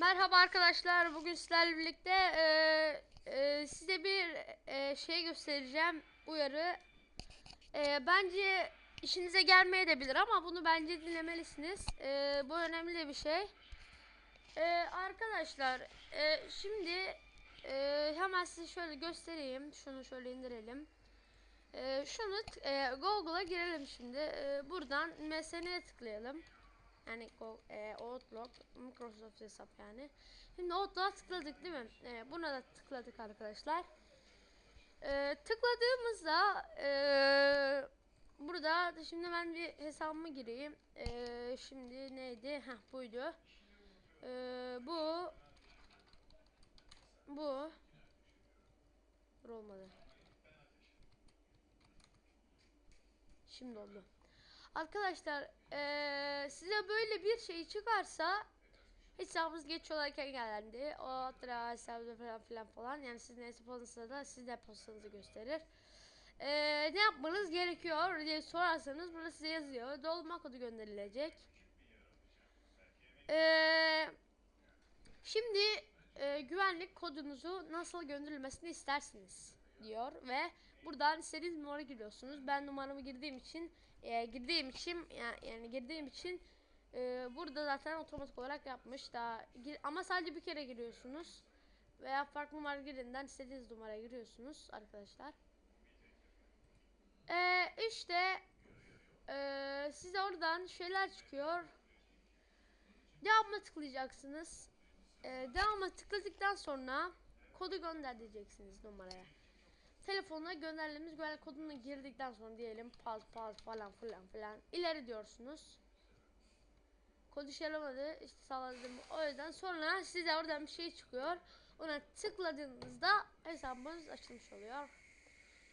Merhaba arkadaşlar. Bugün sizlerle birlikte eee, eee, size bir eee, şey göstereceğim. Uyarı. Eee, bence işinize gelmeyebilir ama bunu bence dinlemelisiniz. Eee, bu önemli bir şey. Eee, arkadaşlar eee, şimdi eee, hemen size şöyle göstereyim. Şunu şöyle indirelim. Eee, şunu eee, Google'a girelim şimdi. Eee, buradan MSN'ye tıklayalım. Yani e, Outlook, Microsoft hesap yani. Şimdi Outlook'a tıkladık değil mi? E, buna da tıkladık arkadaşlar. E, tıkladığımızda e, burada şimdi ben bir hesabımı gireyim. E, şimdi neydi? Heh buydu. E, bu bu olmadı. Şimdi oldu. Arkadaşlar eee, böyle bir şey çıkarsa hesabınız geç olarak engellendi. O hatta hesabı falan filan falan. Yani sizin olursa da siz de postanızı gösterir. Eee, ne yapmanız gerekiyor diye sorarsanız burada size yazıyor. Dolma kodu gönderilecek. Eee, şimdi eee, güvenlik kodunuzu nasıl gönderilmesini istersiniz diyor ve buradan istediğiniz numara giriyorsunuz. Ben numaramı girdiğim için e, girdiğim için ya- yani girdiğim için e, burada zaten otomatik olarak yapmış daha ama sadece bir kere giriyorsunuz veya farklı numara girinden istediğiniz numara giriyorsunuz arkadaşlar. E, işte e, size oradan şeyler çıkıyor. Devamına tıklayacaksınız. E, devamına tıkladıktan sonra kodu gönder diyeceksiniz numaraya telefonuna gönderilmiş güvenlik kodunu girdikten sonra diyelim pal pal falan filan filan ileri diyorsunuz. Yaramadı işte sağladım o yüzden sonra size oradan bir şey çıkıyor. Ona tıkladığınızda hesabınız açılmış oluyor.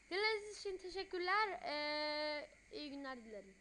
Dinlediğiniz için teşekkürler. Ee, iyi günler dilerim.